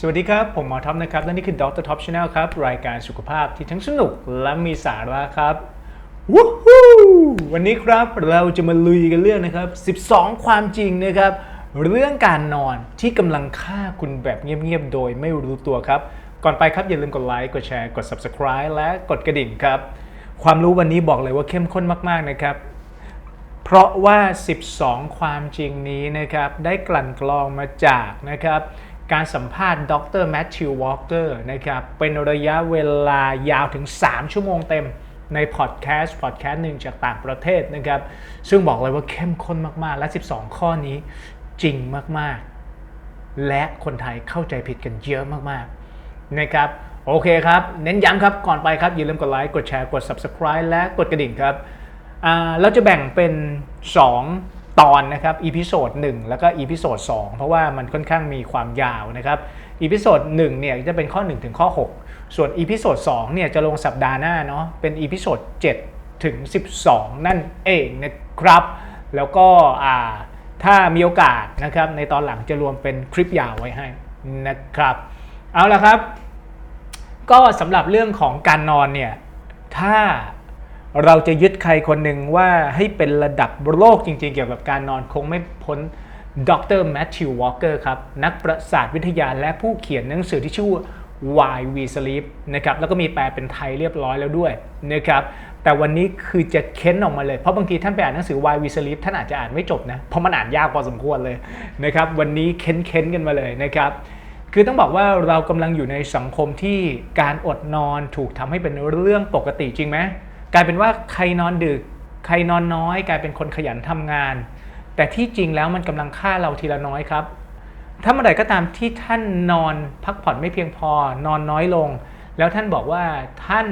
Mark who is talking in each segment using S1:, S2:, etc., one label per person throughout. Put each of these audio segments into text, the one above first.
S1: สวัสดีครับ ผมหมอท็อปนะครับ และนี่คือ Dr. Top Channel ครับ รายการสุขภาพที่ทั้งสนุกและมีสาระครับวู้ฮู้วันนี้ครับเราจะมาลุยกันเรื่องนะครับ 12 ความจริงนะครับ เรื่องการนอนที่กำลังฆ่าคุณแบบเงียบๆ โดยไม่รู้ตัวครับ ก่อนไปครับอย่าลืมกดไลค์ กดแชร์ กด Subscribe และกดกระดิ่งครับ ความรู้วันนี้บอกเลยว่าเข้มข้นมากๆนะครับเพราะว่า 12 ความจริงนี้นะครับ ได้กลั่นกรองมาจากนะครับ การสัมภาษณ์ดรแมทธิววอลเกอร์นะครับเป็นระยะเวลายาวถึง 3 ชั่วโมงเต็มในพอดแคสต์พอดแคสต์หนึ่งจากต่างประเทศนะครับ ซึ่งบอกเลยว่าเข้มข้นมาก ๆ และ 12 ข้อนี้จริงมาก ๆ และคนไทยเข้าใจผิดกันเยอะมาก ๆ นะครับ โอเคครับ เน้นย้ำครับ ก่อนไปครับ อย่าลืมกดไลค์ กดแชร์ กด Subscribe และกดกระดิ่งครับอ่าเราจะแบ่งเป็น 2 ตอนนะครับอีพิโซด1แล้วก็อีพิโซด2เพราะว่ามันค่อนข้างมีความยาวนะครับอีพิโซด1เนี่ยจะเป็นข้อ 1 ถึงข้อ 6 ส่วนอีพิโซด2เนี่ยจะลงสัปดาห์หน้าเนาะเป็นอีพิโซด7ถึง 12 นั่นเองนะครับ แล้วก็ถ้ามีโอกาสนะครับในตอนหลังจะรวมเป็นคลิปยาวไว้ให้นะครับ เอาละครับ ก็สำหรับเรื่องของการนอนเนี่ยถ้า เราจะยึดใครคนหนึ่งว่าให้เป็นระดับโลกจริงๆ เกี่ยวกับการนอนคงไม่พ้นดรแมทธิววอลเกอร์ครับ นักประสาทวิทยาและผู้เขียนหนังสือที่ชื่อว่า Why We Sleep นะครับ แล้วก็มีแปลเป็นไทยเรียบร้อยแล้วด้วยนะครับ แต่วันนี้คือจะเค้นออกมาเลย เพราะบางทีท่านไปอ่านหนังสือ Why We Sleep ท่านอาจจะอ่านไม่จบนะ เพราะมันอ่านยากพอสมควรเลยนะครับ วันนี้เค้นๆกันมาเลยนะครับ คือต้องบอกว่าเรากำลังอยู่ในสังคมที่การอดนอนถูกทำให้เป็นเรื่องปกติจริงไหม กลายเป็นว่าใครนอนดึก ใครนอนน้อย กลายเป็นคนขยันทำงาน แต่ที่จริงแล้วมันกำลังฆ่าเราทีละน้อยครับ ถ้าเมื่อไหร่ก็ตามที่ท่านนอนพักผ่อนไม่เพียงพอ นอนน้อยลง แล้วท่านบอกว่าท่าน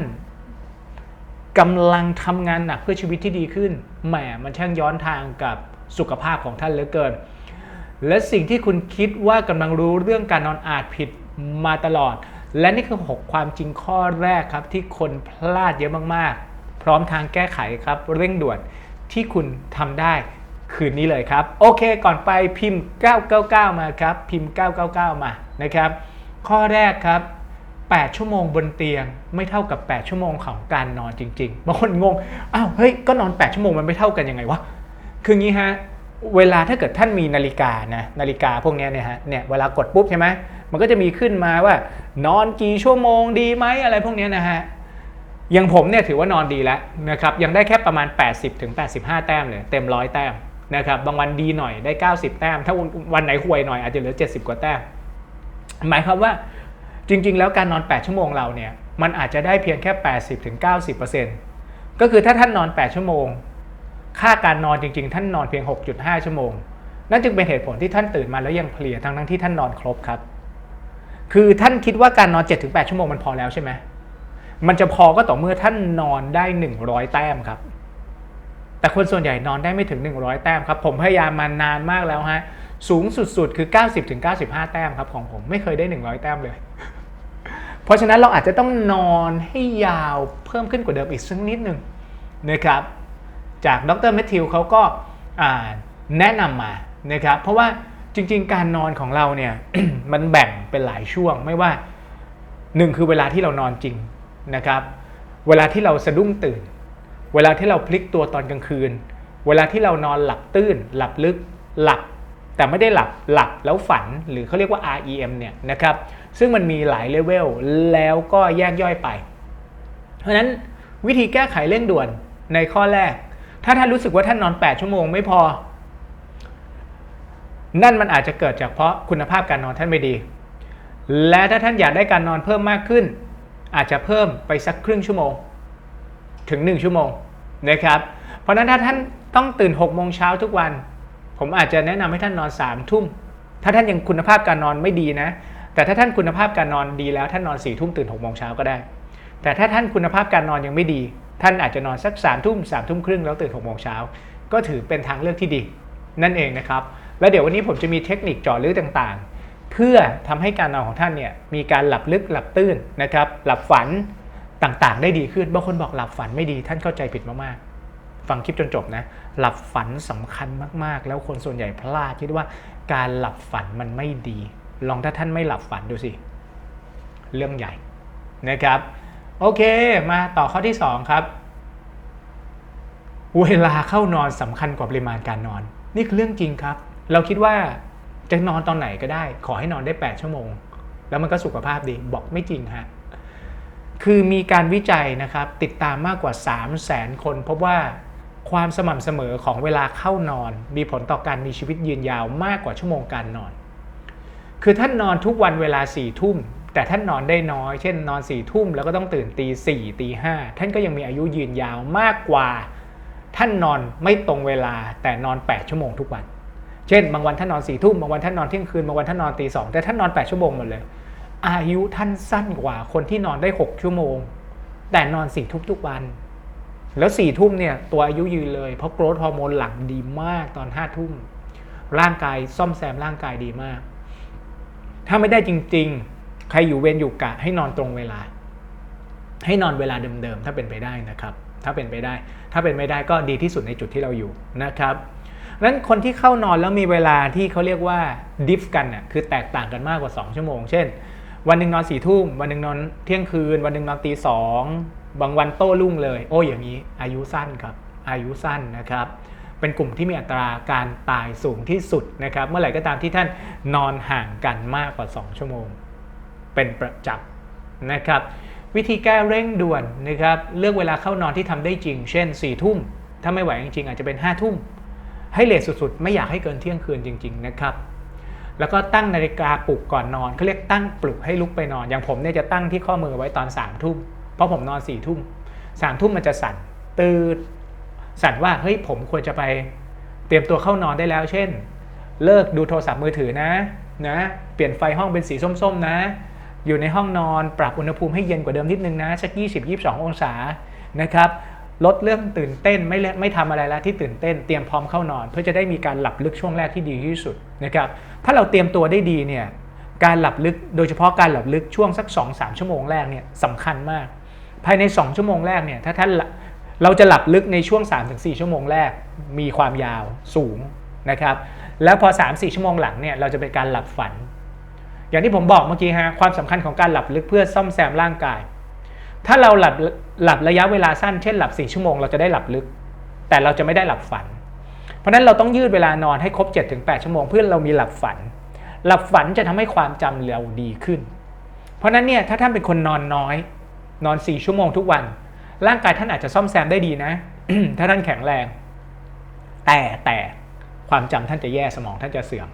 S1: กำลังทำงานหนักเพื่อชีวิตที่ดีขึ้น แหม มันช่างย้อนทางกับสุขภาพของท่านเหลือเกิน และสิ่งที่คุณคิดว่ากำลังรู้เรื่องการนอนอาจผิดมาตลอด และนี่คือ 6 ความจริงข้อแรกครับที่คนพลาดเยอะมากๆ พร้อมทางแก้ไขครับเร่งด่วนที่คุณทำได้คืนนี้เลยครับ โอเคก่อนไปพิมพ์ 999 มาครับ พิมพ์ 999 มานะครับ ข้อแรกครับ 8 ชั่วโมงบนเตียง ไม่เท่ากับ 8 ชั่วโมงของการนอนจริงๆบางคนงงอ้าวเฮ้ยก็นอน 8 ชั่วโมงมันไม่เท่ากันยังไงวะคืองี้ฮะเวลาถ้าเกิดท่านมีนาฬิกานะนาฬิกาพวกนี้เนี่ยฮะเนี่ยเวลากดปุ๊บใช่ไหมมันก็จะมีขึ้นมาว่า นอนกี่ชั่วโมงดีไหมอะไรพวกนี้นะฮะ อย่างผมเนี่ยถือว่านอนดีแล้วนะครับยังได้แค่ประมาณ 80ถึง85แต้มเลยเต็มร้อยแต้มนะครับบางวันดีหน่อยได้ 90 แต้ม ถ้าวันไหนห่วยหน่อยอาจจะเหลือ 70 กว่าแต้ม หมายความว่าจริง ๆ แล้วการนอน 8 ชั่วโมงเราเนี่ยมันอาจจะได้เพียงแค่ 80ถึง90%ก็คือถ้าท่านนอน 8 ชั่วโมง ค่าการนอนจริง ๆ ท่านนอนเพียง 6.5 ชั่วโมง นั่นจึงเป็นเหตุผลที่ท่านตื่นมาแล้วยังเพลียทั้งทั้งที่ท่านนอนครบครับ คือท่านคิดว่าการนอน 7-8 ชั่วโมงมันพอแล้วใช่ไหม มันจะพอก็ต่อเมื่อท่านนอนได้ 100 แต้มครับ แต่คนส่วนใหญ่นอนได้ไม่ถึง 100 แต้มครับ ผมพยายามมานานมากแล้วฮะ สูงสุดๆคือ 90-95 แต้มครับของผมไม่เคยได้ 100 แต้มเลย เพราะฉะนั้นเราอาจจะต้องนอนให้ยาวเพิ่มขึ้นกว่าเดิมอีกสักนิดหนึ่งนะครับ จากดรแมทธิวเขาก็แนะนำมานะครับ เพราะว่าจริงๆ การนอนของเราเนี่ยมันแบ่งเป็นหลายช่วงไม่ว่าหนึ่งคือเวลาที่เรานอนจริง นะครับ เวลาที่เราสะดุ้งตื่น เวลาที่เราพลิกตัวตอนกลางคืน เวลาที่เรานอนหลับตื้น หลับลึก หลับ แต่ไม่ได้หลับหลับแล้วฝันหรือเขาเรียกว่า REM เนี่ยนะครับซึ่งมันมีหลายเลเวลแล้วก็แยกย่อยไป เพราะฉะนั้นวิธีแก้ไขเร่งด่วนในข้อแรก ถ้าท่านรู้สึกว่าท่านนอน 8 ชั่วโมงไม่พอ นั่นมันอาจจะเกิดจากเพราะคุณภาพการนอนท่านไม่ดี และถ้าท่านอยากได้การนอนเพิ่มมากขึ้น อาจจะเพิ่มไปสักครึ่งชั่วโมง ถึง 1 ชั่วโมงนะครับ เพราะนั้นถ้าท่านต้องตื่น6โมงเช้าทุกวัน ผมอาจจะแนะนำให้ท่านนอน3ทุ่ม ถ้าท่านยังคุณภาพการนอนไม่ดีนะ แต่ถ้าท่านคุณภาพการนอนดีแล้วท่านนอน4ทุ่มตื่น6โมงเช้าก็ได้ แต่ถ้าท่านคุณภาพการนอนยังไม่ดี ท่านอาจจะนอนสัก3ามทุ่มสามทุ่มครึ่งแล้วตื่น6โมงเช้าก็ถือเป็นทางเลือกที่ดี นั่นเองนะครับ แล้วเดี๋ยววันนี้ผมจะมีเทคนิคจาะลึกต่างๆ เพื่อทำให้การนอนของท่านเนี่ยมีการหลับลึกหลับตื้นนะครับหลับฝันต่างๆ ได้ดีขึ้นบางคนบอกหลับฝันไม่ดีท่านเข้าใจผิดมากๆ ฟังคลิปจนจบนะหลับฝันสำคัญมากๆ แล้วคนส่วนใหญ่พลาดคิดว่าการหลับฝันมันไม่ดี ลองถ้าท่านไม่หลับฝันดูสิเรื่องใหญ่นะครับ โอเคมาต่อข้อที่ 2 ครับ เวลาเข้านอนสำคัญกว่าปริมาณการนอน นี่คือเรื่องจริงครับ เราคิดว่า จะนอนตอนไหนก็ได้ ขอให้นอนได้ 8 ชั่วโมง แล้วมันก็สุขภาพดีบอกไม่จริงฮะคือมีการวิจัยนะครับติดตามมากกว่า 3 0 0แสนคนพบว่าความสม่ำเสมอของเวลาเข้านอน มีผลต่อการมีชีวิตยืนยาวมากกว่าชั่วโมงการนอน คือท่านนอนทุกวันเวลา4ี่ทุ่ม แต่ท่านนอนได้น้อย เช่นนอน4ี่ทุ่มแล้วก็ต้องตื่นตีสี่ตีห้าท่านก็ยังมีอายุยืนยาวมากกว่า ท่านนอนไม่ตรงเวลาแต่นอน 8 ชั่วโมงทุกวัน เช่น บางวันท่านนอนสี่ทุ่มบางวันท่านนอนเที่ยงคืนบางวันท่านนอนตีสองแต่ท่านนอน8ชั่วโมงหมดเลย อายุท่านสั้นกว่าคนที่นอนได้ 6 ชั่วโมง แต่นอนสี่ทุ่มทุกวัน แล้วสี่ทุ่มเนี่ยตัวอายุยืนเลยเพราะโกรทฮอร์โมนหลั่งดีมากตอนห้าทุ่มร่างกายซ่อมแซมร่างกายดีมาก ถ้าไม่ได้จริง ๆ ใครอยู่เวรอยู่กะให้นอนตรงเวลา ให้นอนเวลาเดิมๆถ้าเป็นไปได้นะครับ ถ้าเป็นไปได้ ถ้าเป็นไม่ได้ก็ดีที่สุดในจุดที่เราอยู่นะครับ นั้นคนที่เข้านอนแล้วมีเวลาที่เขาเรียกว่าดิฟกันน่ะคือแตกต่างกันมากกว่า 2 ชั่วโมง เช่น วันหนึ่งนอนสี่ทุ่มวันหนึ่งนอนเที่ยงคืน วันหนึ่งนอนตีสองบางวันโต้รุ่งเลย โอ้อย่างนี้ อายุสั้นครับอายุสั้นนะครับ เป็นกลุ่มที่มีอัตราการตายสูงที่สุดนะครับ เมื่อไหร่ก็ตามที่ท่านนอนห่างกันมากกว่า 2 ชั่วโมง เป็นประจับนะครับ วิธีแก้เร่งด่วนนะครับ เลือกเวลาเข้านอนที่ทำได้จริง เช่น4ี่ทุ่มถ้าไม่ไหวจริงๆอาจจะเป็น5้าทุ่ม ให้เลทสุดๆ ไม่อยากให้เกินเที่ยงคืนจริง ๆ นะครับ แล้วก็ตั้งนาฬิกาปลุกก่อนนอนเขาเรียกตั้งปลุกให้ลุกไปนอน อย่างผมเนี่ยจะตั้งที่ข้อมือไว้ตอน3ามทุ่ม เพราะผมนอน4ี่ทุ่มสามทุ่มมันจะสั่นตืดสั่นว่าเฮ้ยผมควรจะไปเตรียมตัวเข้านอนได้แล้ว เช่น เลิกดูโทรศัพท์มือถือนะนะเปลี่ยนไฟห้องเป็นสีส้มๆนะ อยู่ในห้องนอนปรับอุณหภูมิให้เย็นกว่าเดิมนิดนึงนะสัก20-22 องศานะครับ ลดเรื่องตื่นเต้นไม่ไม่ทำอะไรแล้วที่ตื่นเต้น เตรียมพร้อมเข้านอน เพื่อจะได้มีการหลับลึกช่วงแรกที่ดีที่สุดนะครับถ้าเราเตรียมตัวได้ดีเนี่ยการหลับลึกโดยเฉพาะการหลับลึกช่วงสัก 2-3 ชั่วโมงแรกเนี่ยสำคัญมาก ภายใน 2 ชั่วโมงแรกเนี่ยถ้าท่านเราจะหลับลึกในช่วง 3-4 ชั่วโมงแรกมีความยาวสูงนะครับแล้วพอ 3-4 ชั่วโมงหลังเนี่ยเราจะเป็นการหลับฝัน อย่างที่ผมบอกเมื่อกี้ฮะความสำคัญของการหลับลึกเพื่อซ่อมแซมร่างกาย ถ้าเราหลับหลับระยะเวลาสั้นเช่นหลับ 4 ชั่วโมงเราจะได้หลับลึก แต่เราจะไม่ได้หลับฝัน เพราะนั้นเราต้องยืดเวลานอนให้ครบ 7-8 ชั่วโมงเพื่อเรามีหลับฝัน หลับฝันจะทำให้ความจำเราดีขึ้น เพราะนั้นเนี่ยถ้าท่านเป็นคนนอนน้อย นอน 4 ชั่วโมงทุกวัน ร่างกายท่านอาจจะซ่อมแซมได้ดีนะ ถ้าท่านแข็งแรง แต่แต่ความจำท่านจะแย่สมองท่านจะเสื่อม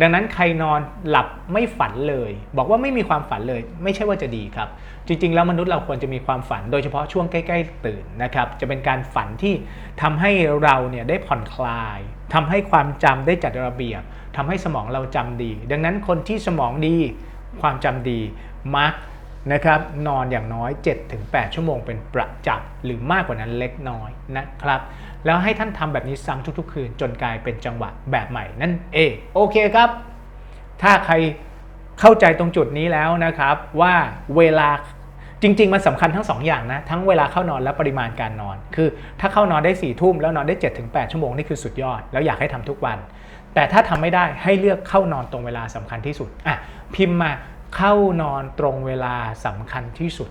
S1: ดังนั้นใครนอนหลับไม่ฝันเลย บอกว่าไม่มีความฝันเลย ไม่ใช่ว่าจะดีครับ จริง ๆ แล้วมนุษย์เราควรจะมีความฝัน โดยเฉพาะช่วงใกล้ ๆ ตื่นนะครับ จะเป็นการฝันที่ทำให้เราเนี่ยได้ผ่อนคลายทำให้ความจำได้จัดระเบียบทำให้สมองเราจำดี ดังนั้นคนที่สมองดีความจำดีมักนะครับนอนอย่างน้อย 7-8 ชั่วโมงเป็นประจับหรือมากกว่านั้นเล็กน้อยนะครับ แล้วให้ท่านทำแบบนี้ซ้ำทุก ๆ คืน จนกลายเป็นจังหวะแบบใหม่นั่นเองโอเคครับ ถ้าใครเข้าใจตรงจุดนี้แล้วนะครับ ว่าเวลาจริง ๆ มันสำคัญทั้ง2ออย่างนะ ทั้งเวลาเข้านอนและปริมาณการนอน คือถ้าเข้านอนได้4ี่ทุ่มแล้วนอนได้7-8ชั่วโมงนี่คือสุดยอด แล้วอยากให้ทำทุกวัน แต่ถ้าทำไม่ได้ให้เลือกเข้านอนตรงเวลาสำคัญที่สุดอะพิมพ์มาเข้านอนตรงเวลาสำคัญที่สุด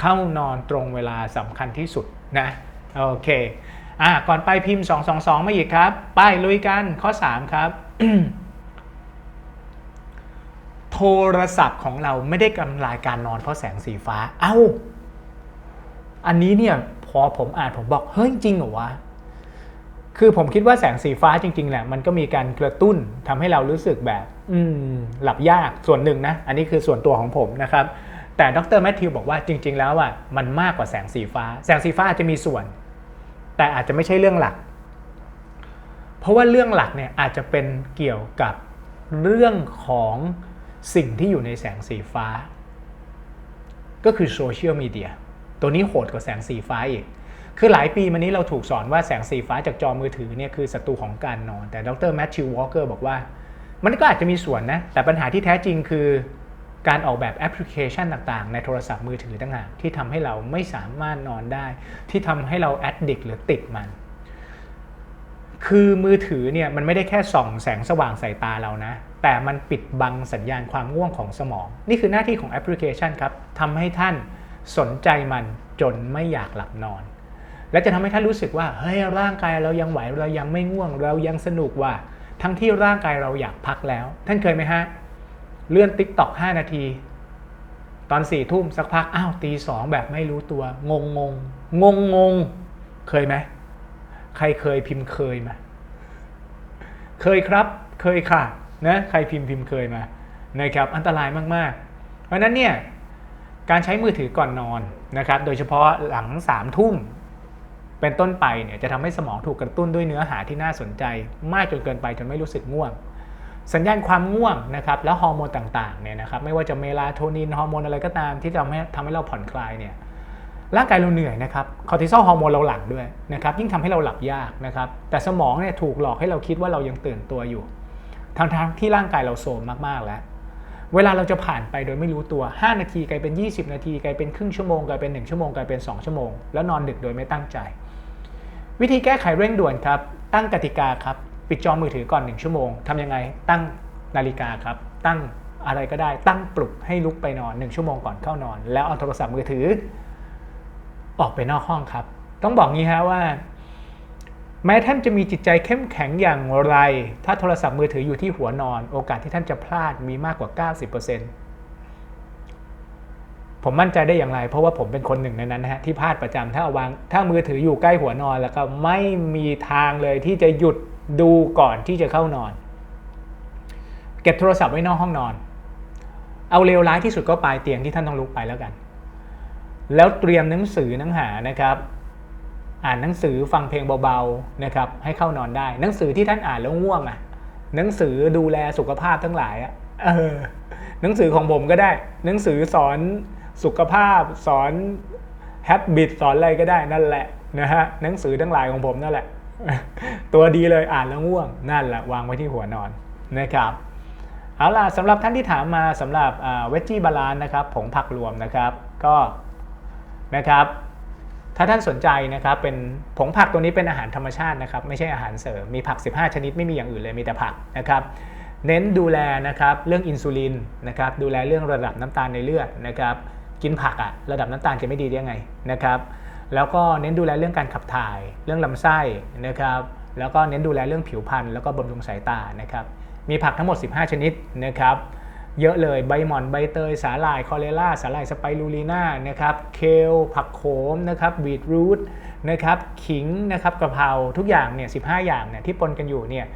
S1: เข้านอนตรงเวลาสำคัญที่สุดนะโอเค อะก่อนไปพิมพ์ 222 มาอีกครับ ไปลุยกันข้อ 3 ครับ โทรศัพท์ของเราไม่ได้กำลายการนอนเพราะแสงสีฟ้า เอ้า อันนี้เนี่ยพอผมอ่านผมบอก เฮ้ยจริงเหรอวะ คือผมคิดว่าแสงสีฟ้าจริงๆแหละมันก็มีการกระตุ้นทำให้เรารู้สึกแบบ อืม หลับยากส่วนหนึ่งนะ อันนี้คือส่วนตัวของผมนะครับ แต่ดรแมทธิวบอกว่าจริง ๆ แล้วอะมันมากกว่าแสงสีฟ้า แสงสีฟ้าอาจจะมีส่วน แต่อาจจะไม่ใช่เรื่องหลัก เพราะว่าเรื่องหลักเนี่ยอาจจะเป็นเกี่ยวกับเรื่องของสิ่งที่อยู่ในแสงสีฟ้า ก็คือโซเชียลมีเดียตัวนี้โหดกว่าแสงสีฟ้าอีก คือหลายปีมานี้เราถูกสอนว่าแสงสีฟ้าจากจอมือถือเนี่ยคือศัตรูของการนอน แต่ดรแมทธิววอลเกอร์บอกว่า มันก็อาจจะมีส่วนนะ แต่ปัญหาที่แท้จริงคือ การออกแบบแอปพลิเคชันต่างๆ ในโทรศัพท์มือถือต่างหากที่ทำให้เราไม่สามารถนอนได้ ที่ทำให้เราแอดดิกหรือติดมัน คือมือถือเนี่ยมันไม่ได้แค่ส่องแสงสว่างใส่ตาเรานะ แต่มันปิดบังสัญญาณความง่วงของสมอง นี่คือหน้าที่ของแอปพลิเคชันครับทำให้ท่านสนใจมันจนไม่อยากหลับนอน และจะทำให้ท่านรู้สึกว่าเฮ้ยร่างกายเรายังไหวเรายังไม่ง่วง เรายังสนุกว่าทั้งที่ร่างกายเราอยากพักแล้ว ท่านเคยไหมฮะ เลื่อนติ๊กต็อก5นาที ตอนสี่ทุ่มสักพัก อ้าวตีสองแบบไม่รู้ตัวงงงงงงงเคยไหม ใครเคยพิมพ์เคยมา เคยครับ เคยค่ะ นะ ใครพิมพ์พิมพ์เคยมา นะครับ อันตรายมากๆ เพราะนั้นเนี่ย การใช้มือถือก่อนนอนนะครับ โดยเฉพาะหลังสามทุ่มเป็นต้นไปเนี่ยจะทำให้สมองถูกกระตุ้นด้วยเนื้อหาที่น่าสนใจ มากจนเกินไปจนไม่รู้สึกง่วง สัญญาณความง่วงนะครับแล้วฮอร์โมนต่างๆเนี่ยนะครับไม่ว่าจะเมลาโทนินฮอร์โมนอะไรก็ตามที่ทำให้ทำให้เราผ่อนคลายเนี่ยร่างกายเราเหนื่อยนะครับคอร์ติซอลฮอร์โมนเราหลั่งด้วยนะครับยิ่งทำให้เราหลับยากนะครับแต่สมองเนี่ยถูกหลอกให้เราคิดว่าเรายังตื่นตัวอยู่ทั้งๆที่ร่างกายเราโทรมมากๆแล้ว เวลาเราจะผ่านไปโดยไม่รู้ตัว 5 นาทีกลายเป็น 20 นาทีกลายเป็นครึ่งชั่วโมงกลายเป็น 1 ชั่วโมงกลายเป็น 2 ชั่วโมง แล้วนอนดึกโดยไม่ตั้งใจ วิธีแก้ไขเร่งด่วนครับตั้งกติกาครับ ปิดจอมือถือก่อน 1 ชั่วโมงทำยังไงตั้งนาฬิกาครับ ตั้งอะไรก็ได้ตั้งปลุกให้ลุกไปนอน 1 ชั่วโมงก่อนเข้านอน แล้วเอาโทรศัพท์มือถือ ออกไปนอกห้องครับ ต้องบอกงี้ฮะว่า แม้ท่านจะมีจิตใจเข้มแข็งอย่างไร ถ้าโทรศัพท์มือถืออยู่ที่หัวนอน โอกาสที่ท่านจะพลาดมีมากกว่า 90%ผมมั่นใจได้อย่างไร เพราะว่าผมเป็นคนหนึ่งในนั้นนะฮะที่พลาดประจำถ้าเอาวางถ้ามือถืออยู่ใกล้หัวนอนแล้วก็ไม่มีทางเลยที่จะหยุด ดูก่อนที่จะเข้านอน เก็บโทรศัพท์ไว้นอกห้องนอน เอาเลวร้ายที่สุดก็ปลายเตียงที่ท่านต้องลุกไปแล้วกัน แล้วเตรียมหนังสือหนังหานะครับ อ่านหนังสือฟังเพลงเบาๆนะครับให้เข้านอนได้ หนังสือที่ท่านอ่านแล้วง่วงอะ หนังสือดูแลสุขภาพทั้งหลายอะเออหนังสือของผมก็ได้ หนังสือสอนสุขภาพสอนแฮปบิตสอนอะไรก็ได้นั่นแหละนะฮะหนังสือทั้งหลายของผมนั่นแหละ ตัวดีเลยอ่านแล้วง่วงนั่นแหละวางไว้ที่หัวนอนนะครับเอาล่ะสำหรับท่านที่ถามมาสำหรับเวจจี้บาลานนะครับผงผักรวมนะครับก็นะครับ ถ้าท่านสนใจนะครับเป็นผงผักตัวนี้เป็นอาหารธรรมชาตินะครับไม่ใช่อาหารเสริมมีผัก 15 ชนิดไม่มีอย่างอื่นเลยมีแต่ผักนะครับเน้นดูแลนะครับเรื่องอินซูลินนะครับดูแลเรื่องระดับน้ำตาลในเลือดนะครับกินผักอะระดับน้ำตาลจะไม่ดีได้ยังไงนะครับ แล้วก็เน้นดูแลเรื่องการขับถ่าย เรื่องลำไส้นะครับแล้วก็เน้นดูแลเรื่องผิวพรรณแล้วก็บำรุงสายตานะครับมีผักทั้งหมด 15 ชนิดนะครับเยอะเลยใบหม่อนใบเตยสาหร่ายคอเรล่าสาหร่ายสไปรูลีน่านะครับเคลผักโขมนะครับบีทรูทนะครับขิงนะครับกระเพราทุกอย่างเนี่ยสิอย่างเนี่ยที่ปนกันอยู่เนี่ย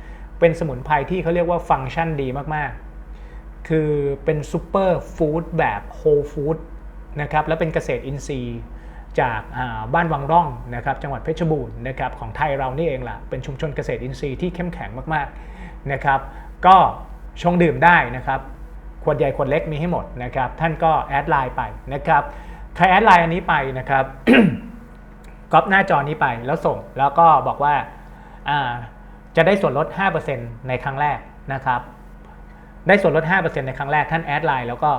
S1: เป็นสมุนไพรที่เขาเรียกว่าฟังก์ชันดีมากๆ คือเป็นซูเปอร์ฟู้ดแบบโฮลฟู้ดนะครับแล้วเป็นเกษตรอินทรีย์ จากบ้านวังร่องนะครับจังหวัดเพชรบูรณ์นะครับของไทยเรานี่เองล่ะเป็นชุมชนเกษตรอินทรีย์ที่เข้มแข็งมากๆนะครับ ก็ชงดื่มได้นะครับขวดใหญ่ขวดเล็กมีให้หมดนะครับ ท่านก็แอดไลน์ไปนะครับใครแอดไลน์อันนี้ไปนะครับก๊อปหน้าจอนี้ไปแล้วส่งแล้วก็บอกว่าจะได้ส่วนลด 5%ในครั้งแรกนะครับ ได้ส่วนลด 5%ในครั้งแรกท่านแอดไลน์แล้วก็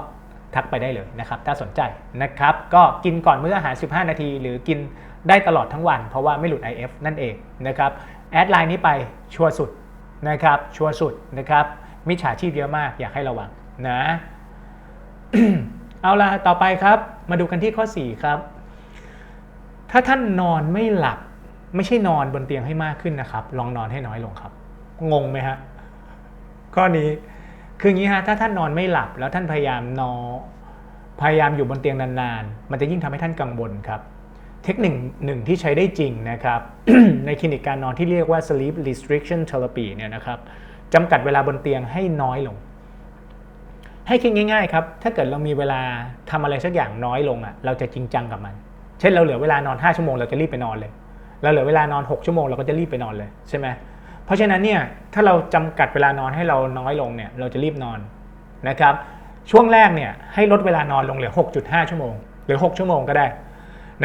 S1: ทักไปได้เลยนะครับ ถ้าสนใจนะครับ ก็กินก่อนมื้ออาหาร 15 นาที หรือกินได้ตลอดทั้งวัน เพราะว่าไม่หลุด IF นั่นเองนะครับแอดไลน์นี้ไปชัวร์สุดนะครับชัวร์สุดนะครับมิจฉาชีพเยอะมากอยากให้ระวังนะเอาละต่อไปครับ มาดูกันที่ข้อ 4 ครับ ถ้าท่านนอนไม่หลับ ไม่ใช่นอนบนเตียงให้มากขึ้นนะครับ ลองนอนให้น้อยลงครับ งงไหมฮะข้อนี้ คืออย่างนี้ฮะถ้าท่านนอนไม่หลับแล้วท่านพยายามนอนพยายามอยู่บนเตียงนานๆ มันจะยิ่งทำให้ท่านกังวลครับ เทคนิคหนึ่งที่ใช้ได้จริงนะครับ ในคลินิกการนอนที่เรียกว่า sleep restriction therapy เนี่ยนะครับจำกัดเวลาบนเตียงให้น้อยลง ให้คิดง่ายๆครับถ้าเกิดเรามีเวลาทำอะไรสักอย่างน้อยลงอะเราจะจริงจังกับมัน เช่นเราเหลือเวลานอน 5 ชั่วโมงเราจะรีบไปนอนเลย เราเหลือเวลานอน 6 ชั่วโมงเราก็จะรีบไปนอนเลยใช่ไหม เพราะฉะนั้นเนี่ยถ้าเราจำกัดเวลานอนให้เราน้อยลงเนี่ยเราจะรีบนอนนะครับช่วงแรกเนี่ยให้ลดเวลานอนลงเหลือ 6.5 ชั่วโมง หรือ 6 ชั่วโมงก็ได้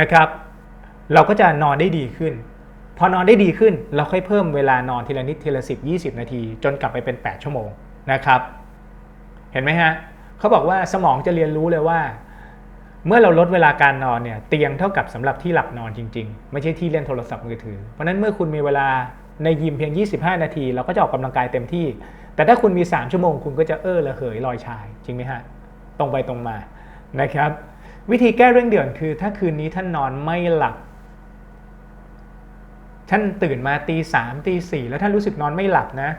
S1: นะครับ เราก็จะนอนได้ดีขึ้น พอนอนได้ดีขึ้นเราค่อยเพิ่มเวลานอนทีละนิดทีละสิบยี่สิบนาที จนกลับไปเป็น 8 ชั่วโมงนะครับ เห็นไหมฮะเขาบอกว่าสมองจะเรียนรู้เลยว่า เมื่อเราลดเวลาการนอนเนี่ยเตียงเท่ากับสำหรับที่หลับนอนจริง ๆ ไม่ใช่ที่เล่นโทรศัพท์มือถือ เพราะนั้นเมื่อคุณมีเวลา ในยิมเพียง 25 นาที เราก็จะออกกำลังกายเต็มที่ แต่ถ้าคุณมี 3 ชั่วโมง คุณก็จะเออระเหยลอยชาย จริงไหมฮะ ตรงไปตรงมานะครับ วิธีแก้เรื่องเดือดคือ ถ้าคืนนี้ท่านนอนไม่หลับท่านตื่นมาตีสามตีสี่แล้วท่านรู้สึกนอนไม่หลับนะ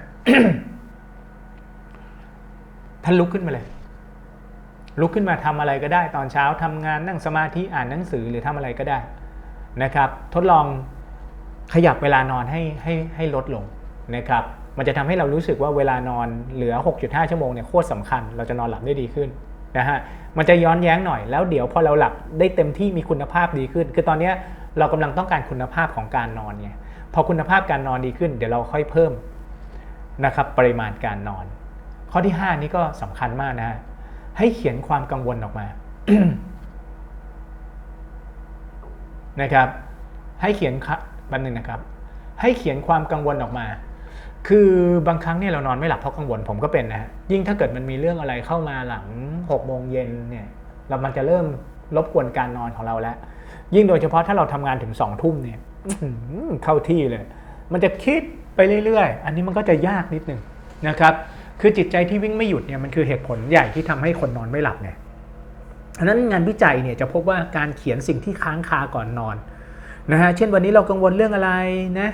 S1: ท่านลุกขึ้นมาเลย ลุกขึ้นมาทำอะไรก็ได้ ตอนเช้าทำงานนั่งสมาธิอ่านหนังสือหรือทำอะไรก็ได้นะครับ ทดลอง ขยับเวลานอนให้ให้ให้ลดลงนะครับมันจะทำให้เรารู้สึกว่าเวลานอนเหลือ 6.5 ชั่วโมงเนี่ยโคตรสำคัญ เราจะนอนหลับได้ดีขึ้นนะฮะมันจะย้อนแย้งหน่อยแล้วเดี๋ยวพอเราหลับได้เต็มที่มีคุณภาพดีขึ้น คือตอนนี้เรากำลังต้องการคุณภาพของการนอนไงพอคุณภาพการนอนดีขึ้น เดี๋ยวเราค่อยเพิ่มนะครับปริมาณการนอน ข้อที่ 5 นี้ก็สำคัญมากนะฮะให้เขียนความกังวลออกมานะครับ ให้เขียน บันหนึ่งนะครับ ให้เขียนความกังวลออกมา คือบางครั้งเนี่ยเรานอนไม่หลับเพราะกังวลผมก็เป็นนะยิ่งถ้าเกิดมันมีเรื่องอะไรเข้ามาหลัง6โมงเย็นเนี่ยเรามันจะเริ่มรบกวนการนอนของเราแล้ว ยิ่งโดยเฉพาะถ้าเราทำงานถึง2ทุ่มเนี่ยเข้าที่เลย มันจะคิดไปเรื่อยๆ อันนี้มันก็จะยากนิดนึงนะครับ คือจิตใจที่วิ่งไม่หยุดเนี่ยมันคือเหตุผลใหญ่ที่ทำให้คนนอนไม่หลับเนี่ยอันนั้นงานวิจัยเนี่ยจะพบว่าการเขียนสิ่งที่ค้างคาก่อนนอน นะฮะเช่นวันนี้เรากังวลเรื่องอะไรนะ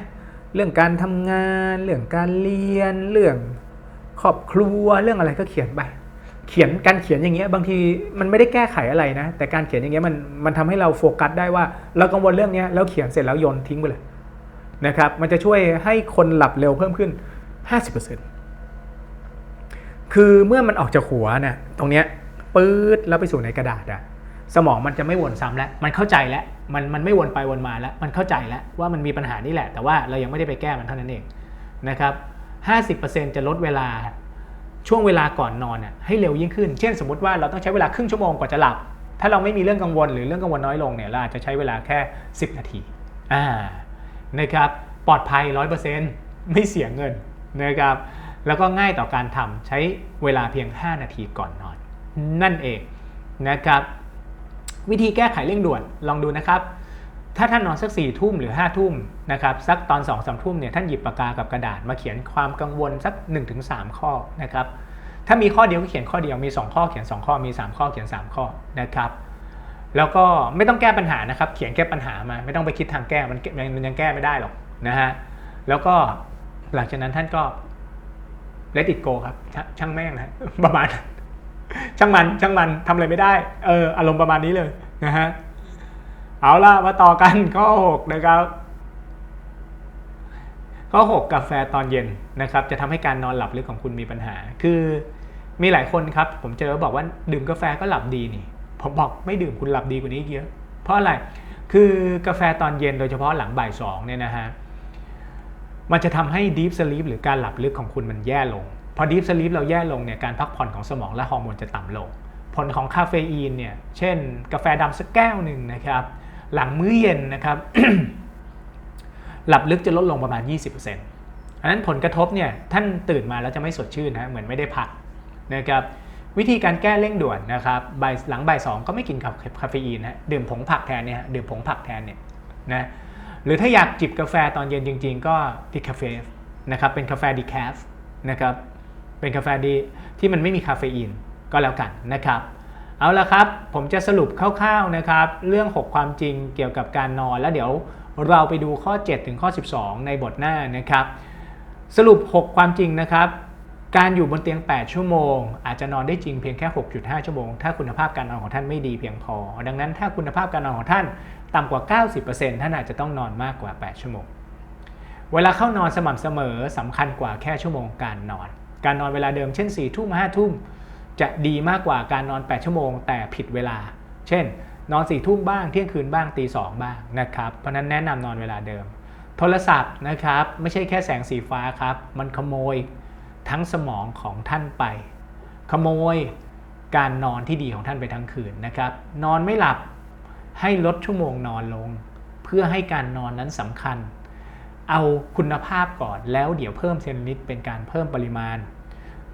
S1: เรื่องการทำงาน เรื่องการเรียน เรื่องครอบครัวเรื่องอะไรก็เขียนไปเขียนการเขียนอย่างเงี้ยบางทีมันไม่ได้แก้ไขอะไรนะ แต่การเขียนอย่างเงี้ยมันมันทำให้เราโฟกัสได้ว่า เรากังวลเรื่องเนี้ยแล้วเขียนเสร็จแล้วโยนทิ้งไปเลยนะครับ มันจะช่วยให้คนหลับเร็วเพิ่มขึ้น 50%คือเมื่อมันออกจากหัวนะตรงเนี้ยปื๊ดแล้วไปสู่ในกระดาษอะสมองมันจะไม่วนซ้ำแล้ว มันเข้าใจแล้ว มันมันไม่วนไปวนมาแล้ว มันเข้าใจแล้วว่ามันมีปัญหานี่แหละ แต่ว่าเรายังไม่ได้ไปแก้มันเท่านั้นเองนะครับ50%จะลดเวลาช่วงเวลาก่อนนอนน่ะให้เร็วยิ่งขึ้น เช่นสมมติว่าเราต้องใช้เวลาครึ่งชั่วโมงกว่าจะหลับ ถ้าเราไม่มีเรื่องกังวลหรือเรื่องกังวลน้อยลงเนี่ยเราอาจจะใช้เวลาแค่ 10 นาทีอ่านะครับปลอดภัย 100%ไม่เสียเงินนะครับแล้วก็ง่ายต่อการทำใช้เวลาเพียง 5 นาทีก่อนนอน นั่นเองนะครับ วิธีแก้ไขเร่งด่วนลองดูนะครับ ถ้าท่านนอนสักสี่ทุ่มหรือ5้าทุ่มนะครับสักตอน2องสามทุ่มเนี่ยท่านหยิบปากกากับกระดาษมาเขียนความกังวลสัก 1-3 ข้อนะครับถ้ามีข้อเดียวก็เขียนข้อเดียวมี 2 ข้อเขียน 2 ข้อมี 3 ข้อเขียน 3 ข้อนะครับแล้วก็ไม่ต้องแก้ปัญหานะครับ เขียนแก้ปัญหามาไม่ต้องไปคิดทางแก้มันมันยังแก้ไม่ได้หรอกนะฮะแล้วก็หลังจากนั้นท่านก็ let it go ครับช่างแม่งนะประมาณ ช่างมันช่างมันทำอะไรไม่ได้เอออารมณ์ประมาณนี้เลยนะฮะเอาล่ะมาต่อกันข้อ6นะครับข้อ6กาแฟตอนเย็นนะครับ จะทำให้การนอนหลับลึกของคุณมีปัญหา คือมีหลายคนครับ ผมเจอบอกว่าดื่มกาแฟก็หลับดีนี่ผมบอกไม่ดื่มคุณหลับดีกว่านี้เยอะเพราะอะไรคือกาแฟตอนเย็นโดยเฉพาะหลังบ่ายสองเนี่ยนะฮะมันจะทำให้ deep sleep หรือการหลับลึกของคุณมันแย่ลง พอดีฟสลีปเราแย่ลงเนี่ยการพักผ่อนของสมองและฮอร์โมนจะต่ำลง ผลของคาเฟอีนเนี่ยเช่น กาแฟดำสักแก้วหนึ่งนะครับหลังมื้อเย็นนะครับหลับลึกจะลดลงประมาณ 20%อันนั้นผลกระทบเนี่ยท่านตื่นมาแล้วจะไม่สดชื่นนะเหมือนไม่ได้พักนะครับวิธีการแก้เร่งด่วนนะครับบ่ายหลังบ่ายสองก็ไม่กินคาเฟอีนนะดื่มผงผักแทนเนี่ยดื่มผงผักแทนเนี่ยนะหรือถ้าอยากจิบกาแฟตอนเย็นจริง ๆ ก็ดิคาเฟนะครับเป็นกาแฟดีแคฟนะครับ เป็นกาแฟดีที่มันไม่มีคาเฟอีนก็แล้วกันนะครับ เอาละครับ ผมจะสรุปคร่าวๆนะครับ เรื่อง 6 ความจริงเกี่ยวกับการนอน แล้วเดี๋ยวเราไปดูข้อ 7 ถึงข้อ 12 ในบทหน้านะครับ สรุป 6 ความจริงนะครับ การอยู่บนเตียง 8 ชั่วโมง อาจจะนอนได้จริงเพียงแค่ 6.5 ชั่วโมง ถ้าคุณภาพการนอนของท่านไม่ดีเพียงพอ ดังนั้นถ้าคุณภาพการนอนของท่านต่ำกว่า 90%ท่านอาจจะต้องนอนมากกว่า 8 ชั่วโมง เวลาเข้านอนสม่ำเสมอสำคัญกว่าแค่ชั่วโมงการนอน การนอนเวลาเดิมเช่น4ี่ทุ่มห้าทุ่มจะดีมากกว่าการนอน 8 ชั่วโมง แต่ผิดเวลา เช่น นอน4ี่ทุ่มบ้างเที่ยงคืนบ้างตีสองบ้างนะครับ เพราะนั้นแนะนำนอนเวลาเดิม โทรศัพท์นะครับไม่ใช่แค่แสงสีฟ้าครับ มันขโมยทั้งสมองของท่านไป ขโมยการนอนที่ดีของท่านไปทั้งคืนนะครับ นอนไม่หลับให้ลดชั่วโมงนอนลง เพื่อให้การนอนนั้นสำคัญ เอาคุณภาพก่อนแล้วเดี๋ยวเพิ่มเซนนิดเป็นการเพิ่มปริมาณ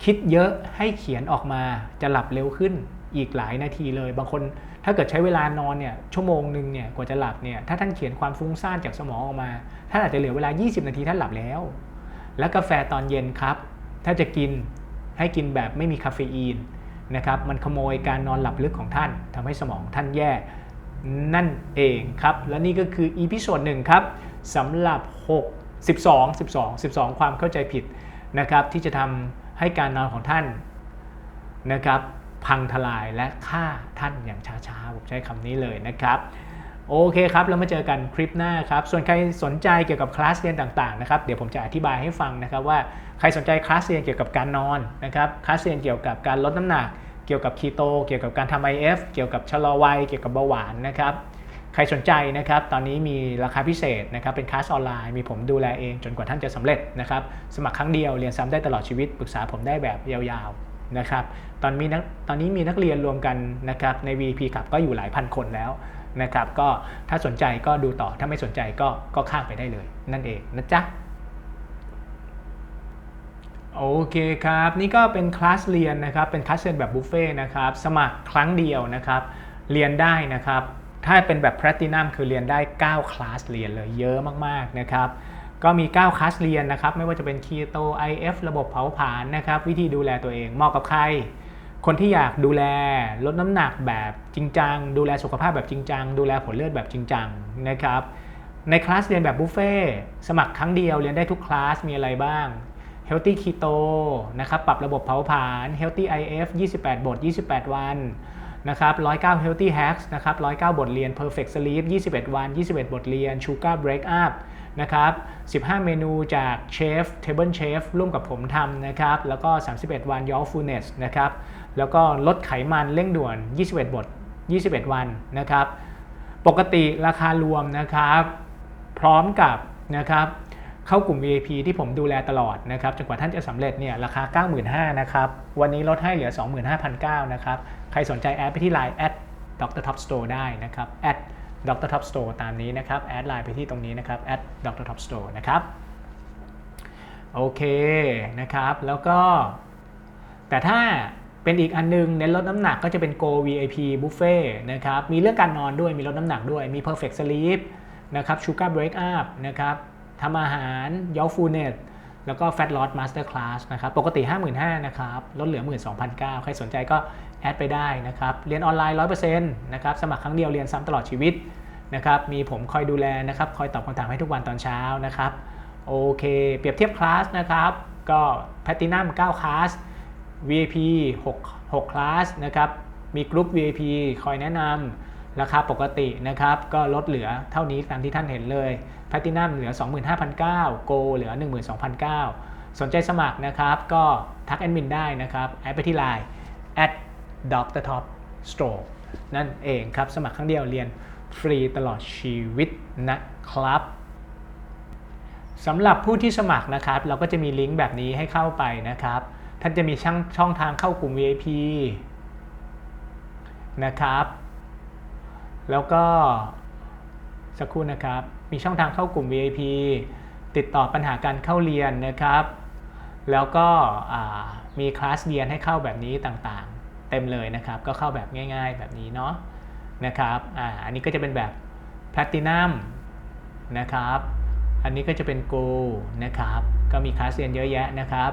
S1: คิดเยอะให้เขียนออกมาจะหลับเร็วขึ้นอีกหลายนาทีเลย บางคนถ้าเกิดใช้เวลานอนเนี่ยชั่วโมงหนึ่งเนี่ยกว่าจะหลับเนี่ยถ้าท่านเขียนความฟุ้งซ่านจากสมองออกมาท่านอาจจะเหลือเวลา 20 นาทีท่านหลับแล้ว แล้วกาแฟตอนเย็นครับ ถ้าจะกินให้กินแบบไม่มีคาเฟอีนนะครับมันขโมยการนอนหลับลึกของท่านทำให้สมองท่านแย่นั่นเองครับ และนี่ก็คืออีพิโซดหนึ่งครับสำหรับ 6 12 12 12 ความเข้าใจผิดนะครับที่จะทำ ให้การนอนของท่านนะครับพังทลายและฆ่าท่านอย่างช้าๆผมใช้คำนี้เลยนะครับโอเคครับ แล้วมาเจอกันคลิปหน้าครับ ส่วนใครสนใจเกี่ยวกับคลาสเรียนต่างๆนะครับ เดี๋ยวผมจะอธิบายให้ฟังนะครับว่าใครสนใจคลาสเรียนเกี่ยวกับการนอนนะครับ คลาสเรียนเกี่ยวกับการลดน้ำหนัก เกี่ยวกับคีโต เกี่ยวกับการทำ IF เกี่ยวกับชะลอวัย เกี่ยวกับเบาหวานนะครับ ใครสนใจนะครับตอนนี้มีราคาพิเศษนะครับเป็นคลาสออนไลน์มีผมดูแลเองจนกว่าท่านจะสำเร็จนะครับสมัครครั้งเดียวเรียนซ้ำได้ตลอดชีวิตปรึกษาผมได้แบบยาวๆนะครับตอนมีนักตอนนี้มีนักเรียนรวมกันนะครับใน VP ครับก็อยู่หลายพันคนแล้วนะครับก็ถ้าสนใจก็ดูต่อถ้าไม่สนใจก็ก็ข้ามไปได้เลย นั่นเองนะจ๊ะโอเคครับ นี่ก็เป็นคลาสเรียนนะครับเป็นคลาสเรียนแบบบุฟเฟ่ต์นะครับสมัครครั้งเดียวนะครับเรียนได้นะครับ ถ้าเป็นแบบแพลตินัมคือเรียนได้ 9 คลาสเรียนเลยเยอะมากๆนะครับก็มี 9 คลาสเรียนนะครับ ไม่ว่าจะเป็นคีโต IF ระบบเผาผลาญนะครับ วิธีดูแลตัวเองเหมาะกับใคร คนที่อยากดูแลลดน้ำหนักแบบจริงจัง ดูแลสุขภาพแบบจริงจัง ดูแลผลเลือดแบบจริงจังนะครับ ในคลาสเรียนแบบบุฟเฟ่สมัครครั้งเดียวเรียนได้ทุกคลาสมีอะไรบ้าง Healthy Keto นะครับ ปรับระบบเผาผลาญ Healthy IF 28 บท 28 วัน นะครับ109 Healthy Hacks นะครับ109 บทเรียน Perfect Sleep 21 วัน 21 บทเรียน Sugar Break Up นะครับ 15 เมนูจากเชฟ Table Chef ร่วมกับผมทำนะครับ แล้วก็ 31 วัน Your Fullness นะครับ แล้วก็ลดไขมันเร่งด่วน 21 บท 21 วันนะครับ ปกติราคารวมนะครับ พร้อมกับนะครับ เข้ากลุ่ม VIP ที่ผมดูแลตลอดนะครับจนกว่าท่านจะสำเร็จเนี่ยราคา 95,000นะครับวันนี้ลดให้เหลือ 25,900นะครับใครสนใจแอดไปที่ Line แอด Dr. Top Store ได้นะครับแอด Dr. Top Store ตามนี้นะครับแอดไลน์ไปที่ตรงนี้นะครับแอด Dr. Top Store นะครับโอเคนะครับแล้วก็ แต่ถ้าเป็นอีกอันนึงเน้นลดน้ำหนักก็จะเป็น Go VIP Buffet นะครับมีเรื่องการนอนด้วยมีลดน้ำหนักด้วยมี Perfect Sleep นะครับ Sugar Break Up นะครับ ทำอาหาร y o u f u l n e s แล้วก็ Fat Loss Master Class นะครับ ปกติ 55,000นะครับ ลดเหลือ 12,900 ใครสนใจก็แอดไปได้นะครับ เรียนออนไลน์ 100%นะครับ สมัครครั้งเดียวเรียนซ้ำตลอดชีวิตนะครับ มีผมคอยดูแลนะครับ คอยตอบคำถามให้ทุกวันตอนเช้านะครับ โอเค เปรียบเทียบคลาสนะครับ ก็ Platinum 9คลาส VIP 6 6คลาสนะครับ มีกลุ่ม VIP คอยแนะนำ ราคาปกตินะครับก็ลดเหลือเท่านี้ตามที่ท่านเห็นเลยแพลตินัมเหลือ 25,900โกเหลือ 12,900สนใจสมัครนะครับ ก็ทักแอดมินได้นะครับ แอดไปที่ Line at Dr. Top Store นั่นเองครับ สมัครครั้งเดียวเรียนฟรีตลอดชีวิตนะครับสำหรับผู้ที่สมัครนะครับ เราก็จะมีลิงก์แบบนี้ให้เข้าไปนะครับ ท่านจะมีช่องช่องทางเข้ากลุ่ม VIP นะครับ แล้วก็สักครู่นะครับ มีช่องทางเข้ากลุ่ม VIP ติดต่อปัญหาการเข้าเรียนนะครับ แล้วก็มีคลาสเรียนให้เข้าแบบนี้ต่างๆ เต็มเลยนะครับ ก็เข้าแบบง่าย ๆ แบบนี้เนาะนะครับออันนี้ก็จะเป็นแบบ Platinum นะครับ อันนี้ก็จะเป็น Go นะครับ ก็มีคลาสเรียนเยอะแยะนะครับ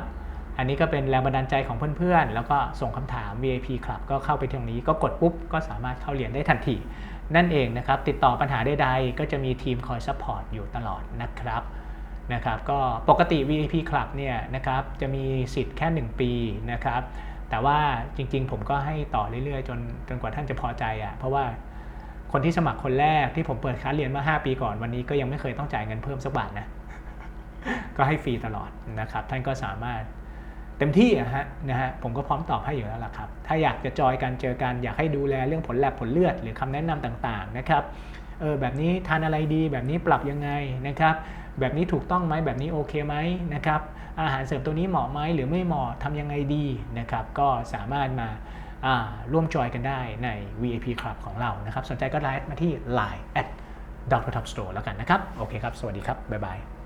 S1: อันนี้ก็เป็นแรงบันดาลใจของเพื่อนๆ แล้วก็ส่งคำถาม VIP Club ก็เข้าไปตรงนี้ ก็กดปุ๊บ ก็สามารถเข้าเรียนได้ทันที นั่นเองนะครับติดต่อปัญหาใดๆก็จะมีทีมคอยซัพพอร์ตอยู่ตลอดนะครับนะครับก็ปกติ VIP Club เนี่ยนะครับจะมีสิทธิ์แค่ 1 ปีนะครับแต่ว่าจริงๆ ผมก็ให้ต่อเรื่อยๆ จนจนกว่าท่านจะพอใจอะ่ะเพราะว่าคนที่สมัครคนแรกที่ผมเปิดคลาสเรียนเมื่อ5ปีก่อนวันนี้ก็ยังไม่เคยต้องจ่ายเงินเพิ่มสักบาทนะ ก็ให้ฟรีตลอดนะครับ ท่านก็สามารถ เต็มที่อะฮะนะฮะผมก็พร้อมตอบให้อยู่แล้วล่ะครับ ถ้าอยากจะจอยกันเจอกันอยากให้ดูแลเรื่องผลแลบผลเลือดหรือคำแนะนำต่างๆนะครับเออแบบนี้ทานอะไรดีแบบนี้ปรับยังไงนะครับ แบบนี้ถูกต้องไหมแบบนี้โอเคไหมนะครับอาหารเสริมตัวนี้เหมาะไหมหรือไม่เหมาะทำยังไงดีนะครับ ก็สามารถมาร่วมจอยกันได้ใน VIP Club ของเรานะครับ สนใจก็ไลน์มาที่ Line at Dr. Top Store แล้วกันนะครับ โอเคครับ สวัสดีครับ บ๊ายบาย